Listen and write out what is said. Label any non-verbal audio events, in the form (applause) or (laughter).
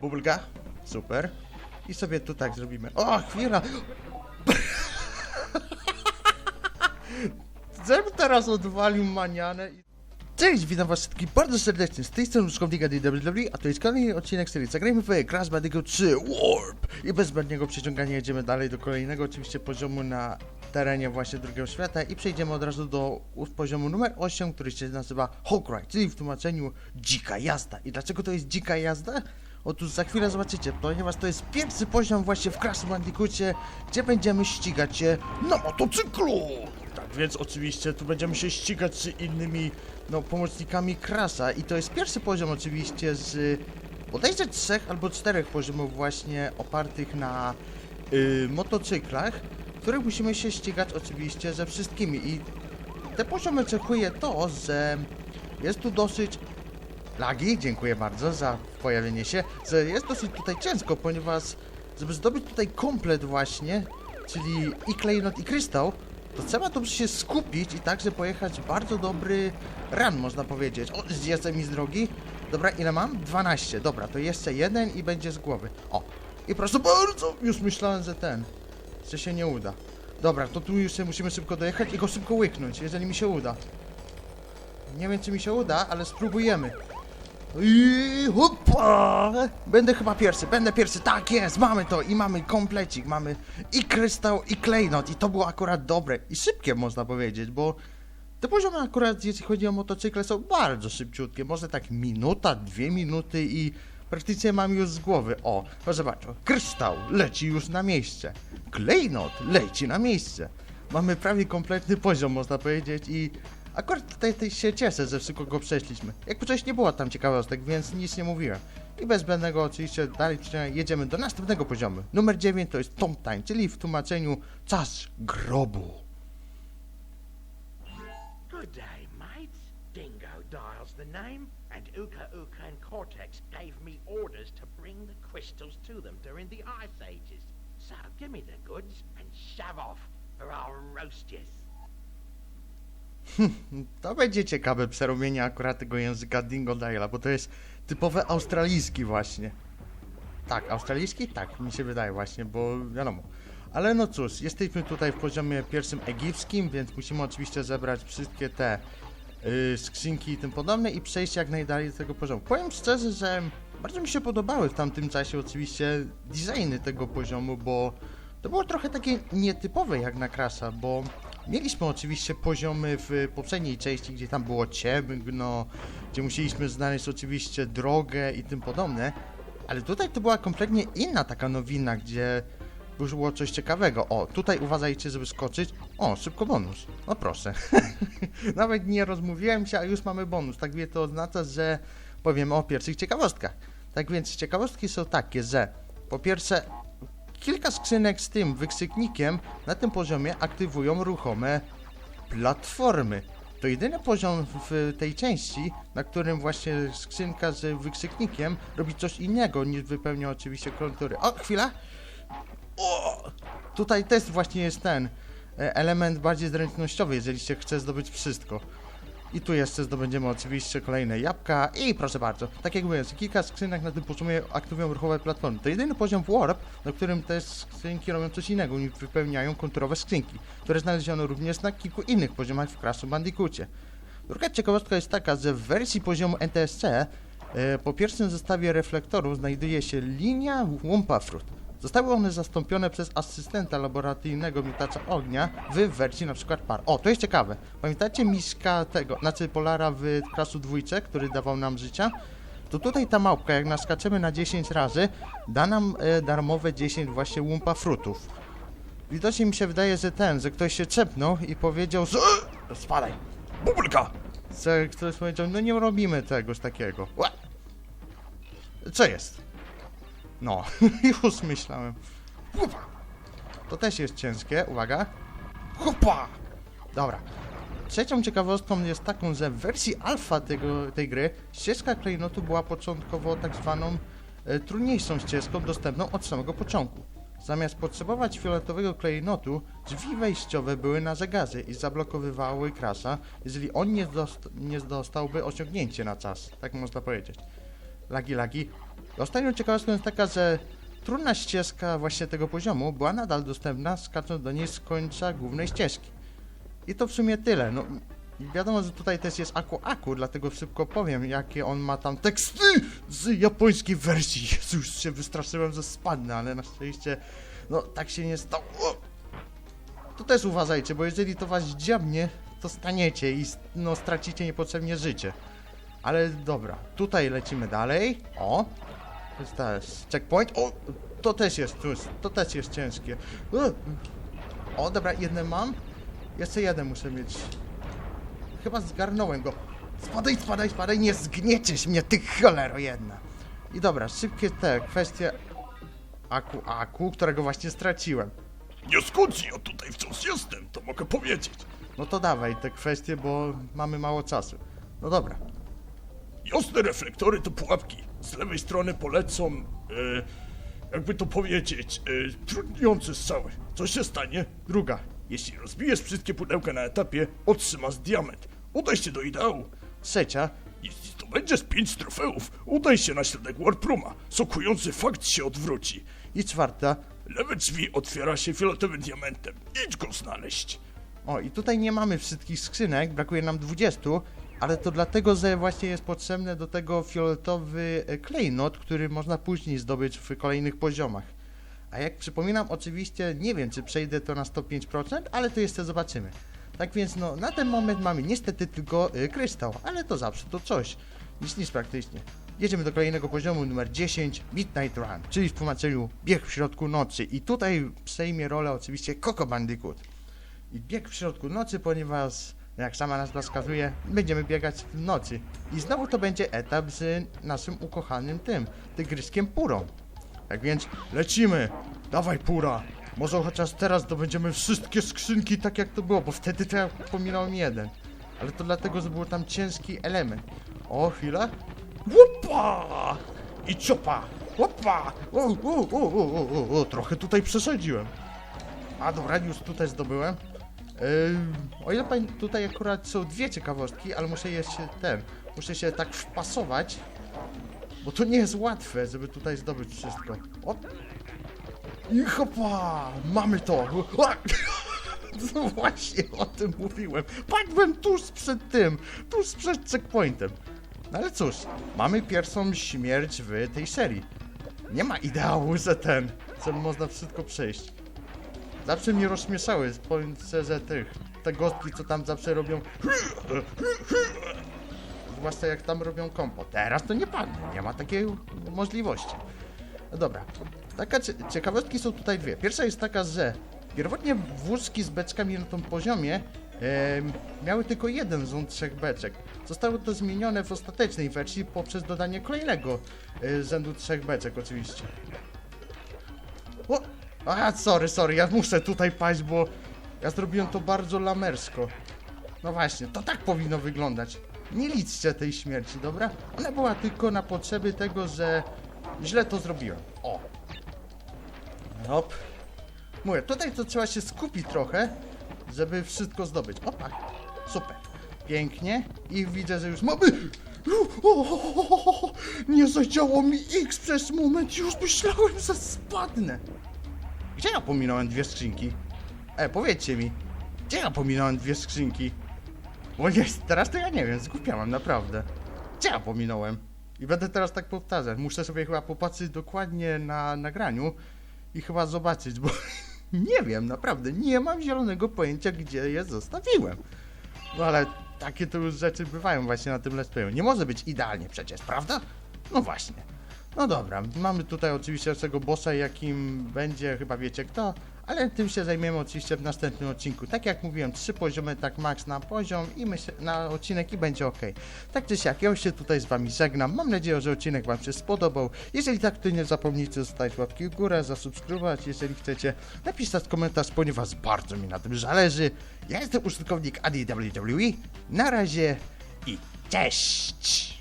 Bubulka? Super. I sobie tu tak zrobimy. O, chwila! (laughs) Zem teraz odwalił manianę. Cześć, witam was wszystkich bardzo serdecznie, z tej strony Ruszkownika DWW, a to jest kolejny odcinek serii Zagrajmy w Crash Bandicoot 3 Warp! I bez zbędnego przeciągania jedziemy dalej do kolejnego oczywiście poziomu na terenie właśnie drugiego świata i przejdziemy od razu do poziomu numer 8, który się nazywa Hawk Ride, czyli w tłumaczeniu dzika jazda. I dlaczego to jest dzika jazda? Otóż za chwilę zobaczycie, ponieważ to jest pierwszy poziom właśnie w Crash Bandicoocie, gdzie będziemy ścigać się na motocyklu! Tak więc oczywiście tu będziemy się ścigać z innymi no, pomocnikami Crasha i to jest pierwszy poziom oczywiście z bodajże trzech albo czterech poziomów właśnie opartych na y, motocyklach, których musimy się ścigać oczywiście ze wszystkimi i te poziomy cechuje to, że jest tu dosyć lagi, dziękuję bardzo za pojawienie się, jest dosyć tutaj ciężko, ponieważ żeby zdobyć tutaj komplet właśnie, czyli i klejnot i krystał, to trzeba tu się skupić i także pojechać bardzo dobry run, można powiedzieć. O, zjeżdżę mi z drogi. Dobra, ile mam? 12. Dobra, to jeszcze jeden i będzie z głowy. O, i proszę bardzo, już myślałem, że ten, że się nie uda. Dobra, to tu już musimy szybko dojechać i go szybko łyknąć, jeżeli mi się uda. Nie wiem, czy mi się uda, ale spróbujemy. I hopa! Będę chyba pierwszy, będę pierwszy, tak jest, mamy to i mamy komplecik, mamy i krystał, i klejnot i to było akurat dobre i szybkie można powiedzieć, bo te poziomy akurat jeśli chodzi o motocykle są bardzo szybciutkie, może tak minuta, dwie minuty i praktycznie mam już z głowy. O, proszę bardzo, krystał leci już na miejsce, klejnot leci na miejsce. Mamy prawie kompletny poziom można powiedzieć i Akurat tutaj, się cieszę, że szybko go przeszliśmy. Jak wcześniej nie było tam ciekawostek, więc nic nie mówiłem. I bez zbędnego oczywiście dalej jedziemy do następnego poziomu. Numer 9 to jest Tomb Time, czyli w tłumaczeniu czas grobu. Good day, mates. Dingo Dial's the name, and Uka Uka and Cortex gave me orders to bring the crystals to them during the Ice Ages. So give me the goods and shove off, or I'll roast yous. To będzie ciekawe przerobienie akurat tego języka Dingo Diala, bo to jest typowe australijski właśnie. Tak, australijski? Tak, mi się wydaje właśnie, bo wiadomo. Ale no cóż, jesteśmy tutaj w poziomie pierwszym egipskim, więc musimy oczywiście zebrać wszystkie te y, skrzynki i tym podobne i przejść jak najdalej do tego poziomu. Powiem szczerze, że bardzo mi się podobały w tamtym czasie oczywiście designy tego poziomu, bo to było trochę takie nietypowe jak na Crasha, bo mieliśmy oczywiście poziomy w poprzedniej części, gdzie tam było ciemno, gdzie musieliśmy znaleźć oczywiście drogę i tym podobne, ale tutaj to była kompletnie inna taka nowina, gdzie było coś ciekawego. O, tutaj uważajcie, żeby skoczyć. O, szybko bonus. No proszę. (laughs) Nawet nie rozmówiłem się, a już mamy bonus. Tak więc to oznacza, że powiemy o pierwszych ciekawostkach. Tak więc ciekawostki są takie, że po pierwsze kilka skrzynek z tym wykrzyknikiem na tym poziomie aktywują ruchome platformy. To jedyny poziom w tej części, na którym właśnie skrzynka z wykrzyknikiem robi coś innego niż wypełnia oczywiście kontury. O, chwila! O! Tutaj też właśnie jest ten e, element bardziej zręcznościowy, jeżeli się chce zdobyć wszystko. I tu jeszcze zdobędziemy oczywiście kolejne jabłka i proszę bardzo, tak jak mówiłem, kilka skrzynek na tym poziomie aktywują ruchowe platformy. To jedyny poziom Warp, na którym te skrzynki robią coś innego niż wypełniają konturowe skrzynki, które znaleziono również na kilku innych poziomach w Crashu Bandicoocie. Druga ciekawostka jest taka, że w wersji poziomu NTSC e, po pierwszym zestawie reflektorów znajduje się linia Wumpa Fruit. Zostały one zastąpione przez asystenta laboratoryjnego miotacza ognia w wersji na przykład par. O, to jest ciekawe. Pamiętacie miska tego, znaczy Polara w Crashu dwójce, który dawał nam życia? To tutaj ta małpka, jak naskaczemy na 10 razy, da nam e, darmowe 10 właśnie Wumpa Fruitów. Widocznie mi się wydaje, że ten, że ktoś się czepnął i powiedział, że... Spadaj! Bubulka! Że ktoś powiedział, no nie robimy czegoś takiego. Co jest? No, (laughs) już myślałem. To też jest ciężkie, uwaga. Hupa! Dobra. Trzecią ciekawostką jest taką, że w wersji alfa tego, tej gry ścieżka klejnotu była początkowo tak zwaną e, trudniejszą ścieżką dostępną od samego początku. Zamiast potrzebować fioletowego klejnotu, drzwi wejściowe były na zegarze i zablokowywały Crasha, jeżeli on nie, dost, nie dostałby osiągnięcie na czas, tak można powiedzieć. Lagi, lagi. Ostatnią ciekawostką jest taka, że trudna ścieżka właśnie tego poziomu była nadal dostępna, skacząc do niej z końca głównej ścieżki. I to w sumie tyle. No, wiadomo, że tutaj też jest Aku Aku, dlatego szybko powiem, jakie on ma tam teksty z japońskiej wersji. Jezu, już się wystraszyłem, że spadnę, ale na szczęście, no, tak się nie stało. To też uważajcie, bo jeżeli to was dziabnie, to staniecie i no, stracicie niepotrzebnie życie. Ale dobra, tutaj lecimy dalej. O, to jest teraz checkpoint. O, to też jest, cóż, to też jest ciężkie. E, O, dobra, jedne mam. Jeszcze jeden muszę mieć. Chyba zgarnąłem go. Spadaj, spadaj, spadaj, nie zgnieciesz mnie, ty cholero jedna. I dobra, szybkie te kwestie Aku Aku, którego właśnie straciłem. Nie skąd ja tutaj wciąż jestem, to mogę powiedzieć. No to dawaj te kwestie, bo mamy mało czasu. No dobra. Jasne reflektory to pułapki. Z lewej strony polecą, e, jakby to powiedzieć, e, trudniące strzały. Co się stanie? Druga. Jeśli rozbijesz wszystkie pudełka na etapie, otrzymasz diament. Udaj się do ideału. Trzecia. Jeśli zdobędziesz pięć trofeów, udaj się na środek Warpruma. Sokujący fakt się odwróci. I czwarta. Lewe drzwi otwiera się fioletowym diamentem. Idź go znaleźć. O, i tutaj nie mamy wszystkich skrzynek, brakuje nam 20, ale to dlatego, że właśnie jest potrzebny do tego fioletowy e, klejnot, który można później zdobyć w kolejnych poziomach. A jak przypominam, oczywiście nie wiem, czy przejdę to na 105%, ale to jeszcze zobaczymy. Tak więc, no, na ten moment mamy niestety tylko y, kryształ, ale to zawsze to coś. Nic, nic praktycznie. Jedziemy do kolejnego poziomu numer 10, Midnight Run, czyli w tłumaczeniu bieg w środku nocy. I tutaj przejmie rolę oczywiście Coco Bandicoot i bieg w środku nocy, ponieważ, jak sama nazwa wskazuje, będziemy biegać w nocy. I znowu to będzie etap z naszym ukochanym tym, tygryskiem Purą. Tak więc lecimy! Dawaj Pura! Może chociaż teraz dobędziemy wszystkie skrzynki tak jak to było, bo wtedy to ja pominąłem jeden. Ale to dlatego, że był tam ciężki element. O, chwila. Łupa! I ciopa! Łupa! O, o, o, o, o, o, o, trochę tutaj przesadziłem. A dobra, już tutaj zdobyłem. O ile pamiętam, tutaj akurat są dwie ciekawostki, ale muszę je się ten, muszę się tak wpasować, bo to nie jest łatwe, żeby tutaj zdobyć wszystko. O! I hopa! Mamy to! (laughs) No właśnie o tym mówiłem. Padłem tuż przed tym, tuż przed checkpointem. No ale cóż, mamy pierwszą śmierć w tej serii. Nie ma ideału, że ten, że można wszystko przejść. Zawsze mnie rozśmieszały, powiem szczerze, tych, te gostki, co tam zawsze robią. Zwłaszcza jak tam robią kompo. Teraz to nie padnie, nie ma takiej możliwości. No dobra, taka cie ciekawostki są tutaj dwie. Pierwsza jest taka, że pierwotnie wózki z beczkami na tym poziomie em, miały tylko jeden z trzech beczek. Zostało to zmienione w ostatecznej wersji poprzez dodanie kolejnego e, rzędu trzech beczek oczywiście. O! A, sorry, sorry, ja muszę tutaj paść, bo ja zrobiłem to bardzo lamersko. No właśnie, to tak powinno wyglądać. Nie liczcie tej śmierci, dobra? Ona była tylko na potrzeby tego, że źle to zrobiłem. O! Hop. Mówię, tutaj to trzeba się skupić trochę, żeby wszystko zdobyć. Opa, super. Pięknie. I widzę, że już mamy... Nie zadziałało mi X przez moment, już myślałem, że spadnę. Gdzie ja pominąłem dwie skrzynki? E, powiedzcie mi. Gdzie ja pominąłem dwie skrzynki? Bo jest, teraz to ja nie wiem, zgubiałem, naprawdę. Gdzie ja pominąłem? I będę teraz tak powtarzać. Muszę sobie chyba popatrzeć dokładnie na nagraniu i chyba zobaczyć, bo (laughs) nie wiem, naprawdę, nie mam zielonego pojęcia, gdzie je zostawiłem. No ale takie to już rzeczy bywają właśnie na tym let's. Nie może być idealnie przecież, prawda? No właśnie. No dobra, mamy tutaj oczywiście naszego bossa, jakim będzie, chyba wiecie kto, ale tym się zajmiemy oczywiście w następnym odcinku. Tak jak mówiłem, trzy poziomy, tak max na poziom i myślę, na odcinek i będzie ok. Tak czy siak, ja już się tutaj z wami żegnam. Mam nadzieję, że odcinek wam się spodobał. Jeżeli tak, to nie zapomnijcie zostawić łapki w górę, zasubskrybować, jeżeli chcecie, napisać komentarz, ponieważ bardzo mi na tym zależy. Ja jestem użytkownik ADWWE. Na razie i cześć!